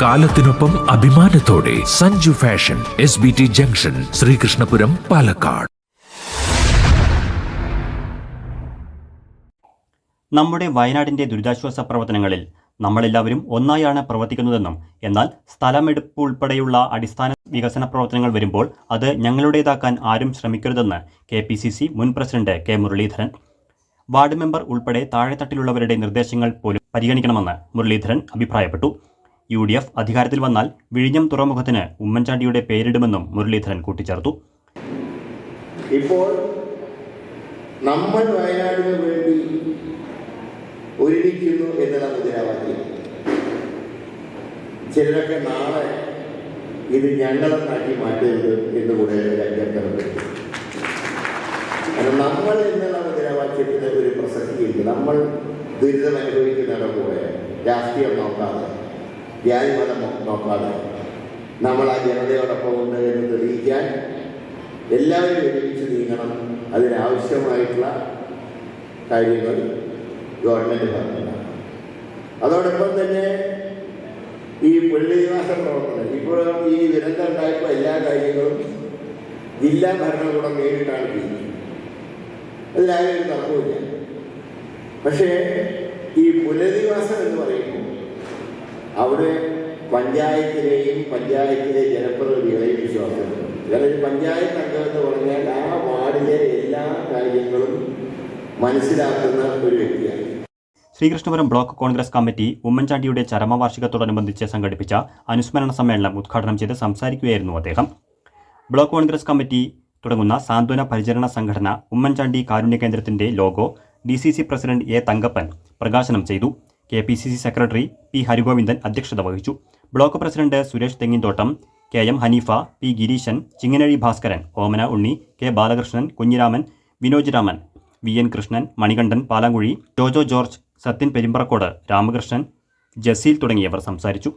കാലത്തിനൊപ്പം അഭിമാനത്തോടെ Sanju fashion S B T junction Sreekrishnapuram Palakkad. നമ്മുടെ വയനാടിന്റെ ദുരിതാശ്വാസ പ്രവർത്തനങ്ങളിൽ നമ്മളെല്ലാവരും ഒന്നായാണ് പ്രവർത്തിക്കുന്നതെന്നും എന്നാൽ സ്ഥലമെടുപ്പ് ഉൾപ്പെടെയുള്ള അടിസ്ഥാന വികസന പ്രവർത്തനങ്ങൾ വരുമ്പോൾ അത് ഞങ്ങളുടേതാക്കാൻ ആരും ശ്രമിക്കരുതെന്ന് കെ പി സി സി മുൻ president K Muraleedharan ward member ഉൾപ്പെടെ താഴെത്തട്ടിലുള്ളവരുടെ നിർദ്ദേശങ്ങൾ പോലും പരിഗണിക്കണമെന്ന് മുരളീധരൻ അഭിപ്രായപ്പെട്ടു. യു ഡി എഫ് അധികാരത്തിൽ വന്നാൽ വിഴിഞ്ഞം തുറമുഖത്തിന് ഉമ്മൻചാണ്ടിയുടെ പേരിടുമെന്നും മുരളീധരൻ കൂട്ടിച്ചേർത്തു. ഇപ്പോൾ നമ്മൾ വയനാടിന് വേണ്ടി ഒരുമിക്കുന്നു എന്നുള്ള മുദ്രാവാക്യം ചിലരൊക്കെ നാളെ ഇത് ഞങ്ങളെന്നാക്കി മാറ്റരുത് എന്ന് കൂടെ കാരണം നമ്മൾ എന്നുള്ള മുദ്രാവാക്യത്തിന് ഒരു പ്രസക്തിയില്ല നമ്മൾ ദുരിതം അനുഭവിക്കുന്നവരുടെ കൂടെ രാഷ്ട്രീയം നോക്കാതെ ജാതിമതം നോക്കാതെ നമ്മൾ ആ ജനതയോടൊപ്പം ഉണ്ട് എന്ന് തെളിയിക്കാൻ എല്ലാവരും ഒരുമിച്ച് നീങ്ങണം. അതിനാവശ്യമായിട്ടുള്ള കാര്യങ്ങൾ ഗവൺമെന്റ് പറഞ്ഞില്ല അതോടൊപ്പം തന്നെ ഈ പുള്ളിനിവാസ പ്രവർത്തനം ഇപ്പോഴും ഈ ദുരന്തം ഉണ്ടായപ്പോൾ എല്ലാ കാര്യങ്ങളും ജില്ലാ ഭരണകൂടം നേരിട്ടാണ് ചെയ്യുന്നത്. അതിലാരും തർക്കമില്ല പക്ഷേ ഈ പുനരധിവാസം എന്ന് പറയുമ്പോൾ അവിടെ പഞ്ചായത്തിലെയും പഞ്ചായത്തിലെ ജനപ്രതിനിധികളെയും വിശ്വാസമുണ്ട്. കാരണം ഒരു പഞ്ചായത്ത് അംഗം പറഞ്ഞാൽ ആ വാർഡിലെ എല്ലാ കാര്യങ്ങളും മനസ്സിലാക്കുന്ന ഒരു വ്യക്തിയാണ്. ശ്രീകൃഷ്ണപുരം ബ്ലോക്ക് കോൺഗ്രസ് കമ്മിറ്റി ഉമ്മൻചാണ്ടിയുടെ ചരമവാർഷികത്തോടനുബന്ധിച്ച് സംഘടിപ്പിച്ച അനുസ്മരണ സമ്മേളനം ഉദ്ഘാടനം ചെയ്ത് സംസാരിക്കുകയായിരുന്നു അദ്ദേഹം. ബ്ലോക്ക് കോൺഗ്രസ് കമ്മിറ്റി തുടങ്ങുന്ന സാന്ത്വന പരിചരണ സംഘടന ഉമ്മൻചാണ്ടി കാരുണ്യ കേന്ദ്രത്തിന്റെ logo D president A Thankappan പ്രകാശനം ചെയ്തു. K P C C secretary P Harigovindan അധ്യക്ഷത വഹിച്ചു. Block president Suresh Thenginthottam K M Haneefa P Gireeshan ചിങ്ങനഴി Bhaskaran Omana Unni K Balakrishnan Kunhiraman Vinoj Raman V N Krishnan Manikandan Palankuzhi Jojo George Sathyan Perumparakode Ramakrishnan Jaseel തുടങ്ങിയവർ സംസാരിച്ചു.